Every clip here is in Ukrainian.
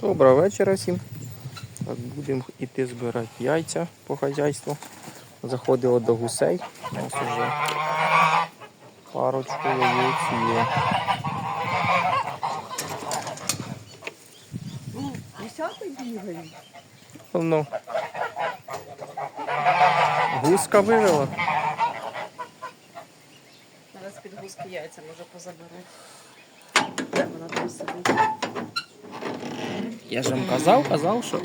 Доброго вечора всім. Будемо йти збирати яйця по хазяйству. Заходило до гусей. Нас вже парочку яєць є. Десятий бігають. Ну, гуска вивела. Зараз під гуски яйця може позаберу. Де вона там сидить? Я ж вам казав, казав, що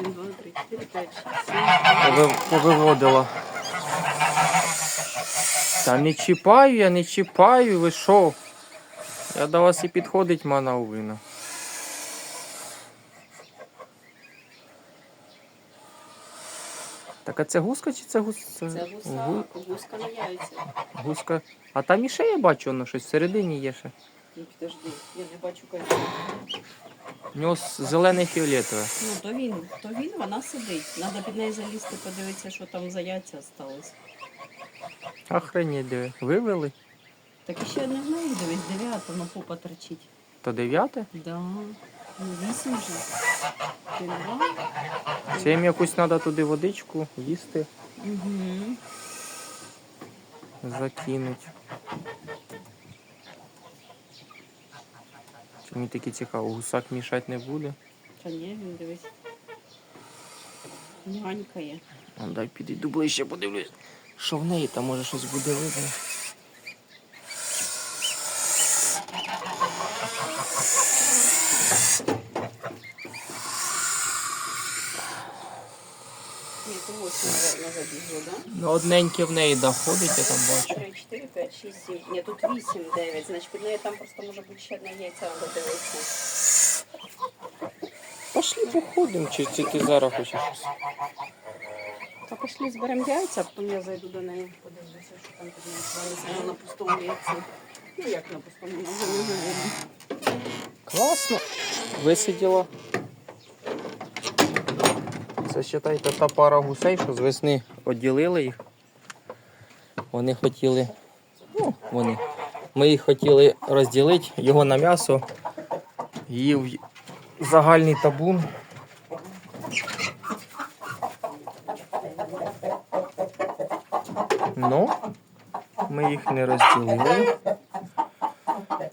повиводила. Та не чіпаю, я не чіпаю, ви що? Я до вас і підходить мана увина. Так а це гуска чи це гус? Це гуса, Гу- гуска на яйця. Гуска. А там іще я бачу, воно щось всередині є ще. Ну, підожди, я не бачу кольця. У нього зелене фіолетове. Ну, то він, то він, вона сидить. Треба під нею залізти, подивитися, що там за яйця. Охренеть, диви. Вивели? Так і ще не неї дивись, дев'ята, на попа тричить. То дев'яте? Да. Ну, вісім вже. Ти два. Це їм якусь треба туди водичку їсти, Угу. закинуть. Мені таке цікаво, гусак мішати не буде. Та ні, він дивись. Нянькає. А дай підійду ближче, подивлюсь. Що в неї там може щось буде видно. Ні, то Ну, одненьке в неї доходить, я там бачу. 3, 4, 5, 6, 7. Ні, тут 8, 9. Значить, під нею там просто може бути ще одне яйця, треба дивитися. Пошли походимо, чи, чи ти зараз хочеш? Та пішли зберемо яйця, а потім я зайду до неї, подивлюся, що там під нею твориться на пустому яйці. Ну як на пустому, на не видно. Класно. Висиділа. Це вважайте та пара гусей, що з весни оділили їх. Вони хотіли. Ну, вони. Ми їх хотіли розділити, його на м'ясо, її в загальний табун. Ну, ми їх не розділили.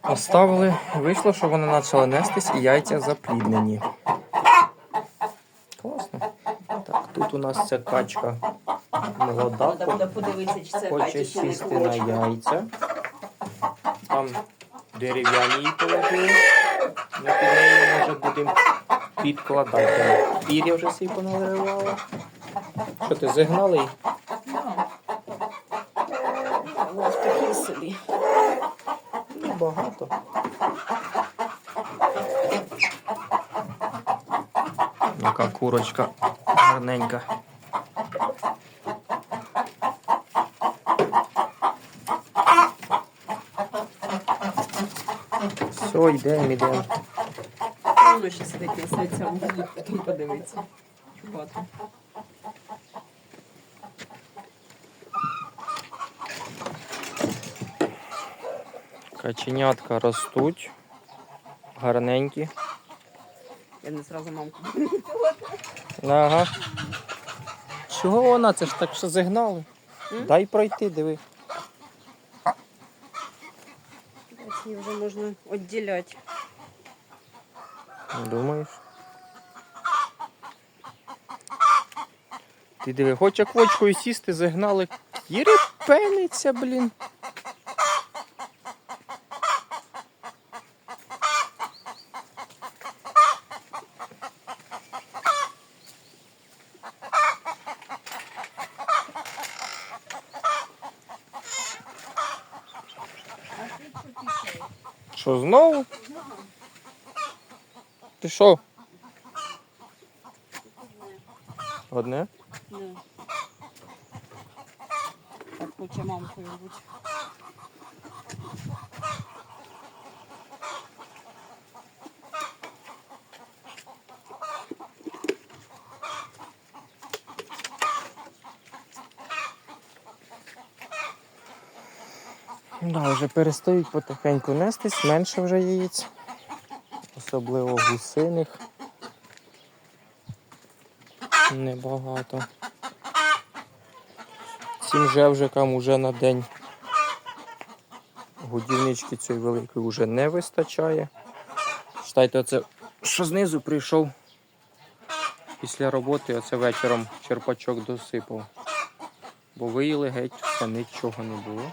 Поставили, вийшло, що вона почала нестись і яйця запліднені. Класно. Так, тут у нас ця качка молода, хоче сісти на яйця. Там дерев'яні її положили. Ми під неї може будемо підкладати. Пір'я вже всі понаривала. Що ти зігнали їх? Ось такі собі. Ну, багато. Яка курочка гарненька. Все, йдемо, йдемо. Воно ще сидить на свиця, потім подивиться. Чубати. Каченятка ростуть. Гарненькі. Я не зразу мамку. Ага. Чого вона? Це ж так що зігнали. М? Дай пройти, диви. Її вже можна відділяти. Думаєш? Ти диви, хоче квочкою сісти, загнали. Єрепениться, блін. Що, знову? Ти що? Одне? Да. Так хоче мамку бути. Да, вже перестають потихеньку нестись, менше вже яєць. Особливо гусиних. Небагато. Цим жевжикам уже на день годівнички цієї великої вже не вистачає. Читайте, оце, що знизу прийшов після роботи, оце вечором черпачок досипав. Бо виїли геть, все нічого не було.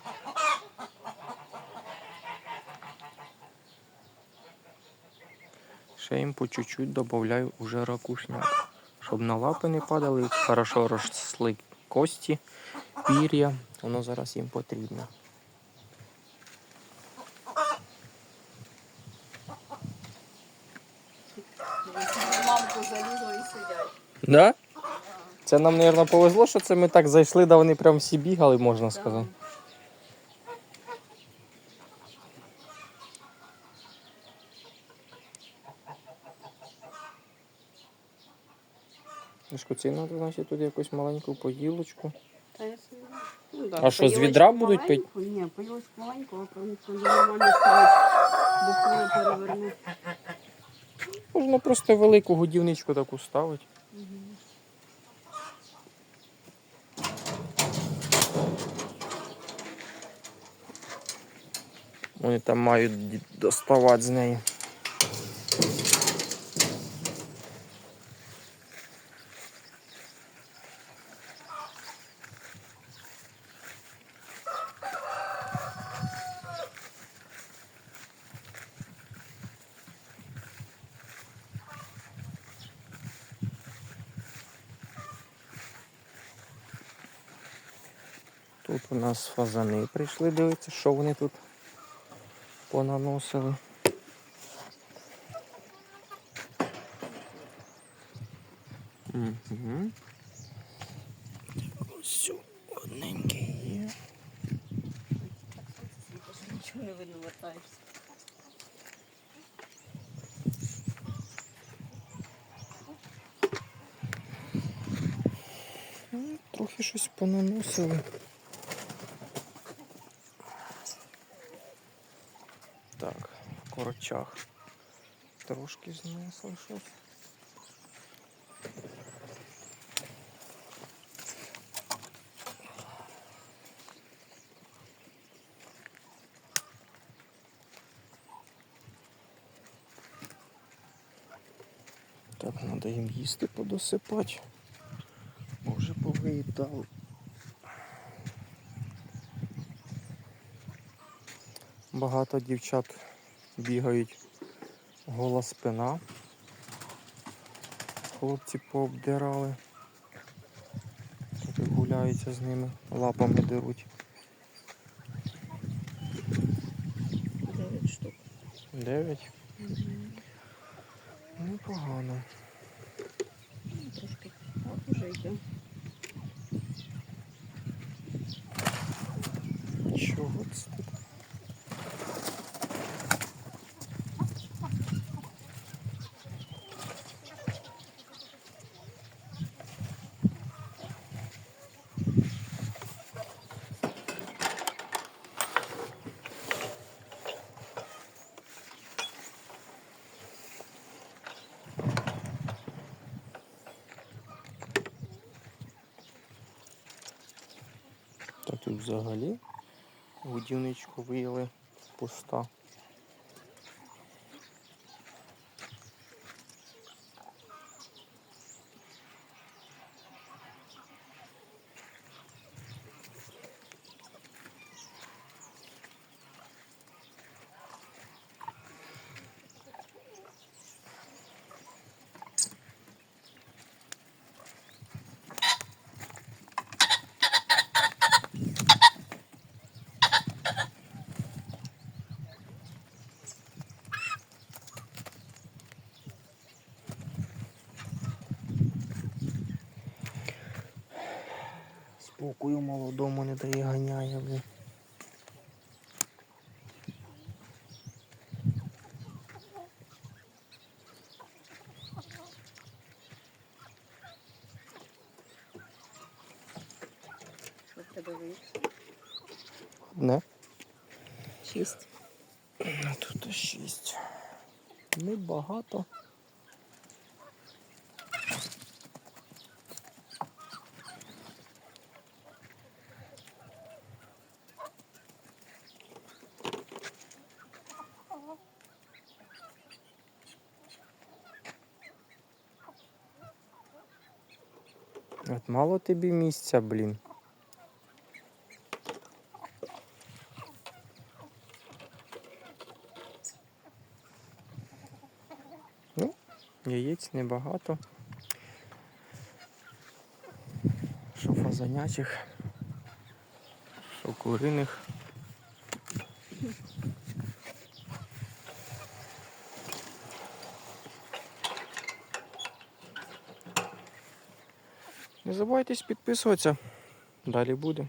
Ще їм по чуть-чуть додаю уже ракушняк. Щоб на лапи не падали, хорошо росли кості, пір'я. Воно зараз їм потрібно. Мамку залізли і сидять. Да? Це нам, мабуть, повезло, що це ми так зайшли, да вони прям всі бігали, можна сказати. Мішку, ці значить, тут якусь маленьку поїлочку. Та я собі- Ну, да, А що, з відра будуть маленьку? Ні, поїлочку маленьку, а туди нормально ставить, бо коли перевернуть. Можна просто велику годівничку таку ставити. Вони там мають ді- доставати з неї. Тут у нас фазани прийшли дивитися, що вони тут понаносили. Угу. Ось одненький є. Нічого не видно, вертаєшся. Ну, Трохи щось понаносили. Так, корочах трошки знесли щось. Так, треба їм їсти подосипати. Може повиїдали. Багато дівчат бігають гола спина. Хлопці пообдирали. І гуляються з ними, лапами деруть. Дев'ять штук. Дев'ять. Непогано. Ну, Трошки. Уже йде. Чого це тут? Так тут взагалі годівничку виїли пуста. Спокою молодому не дає ганяє, блін. Що в тебе вийшло? Не? Шість. Тут шість. Небагато. От мало тобі місця, блін. Ну, яєць небагато. Що фазанячих, що куриних. Не забувайтесь підписуватися. Далі буде.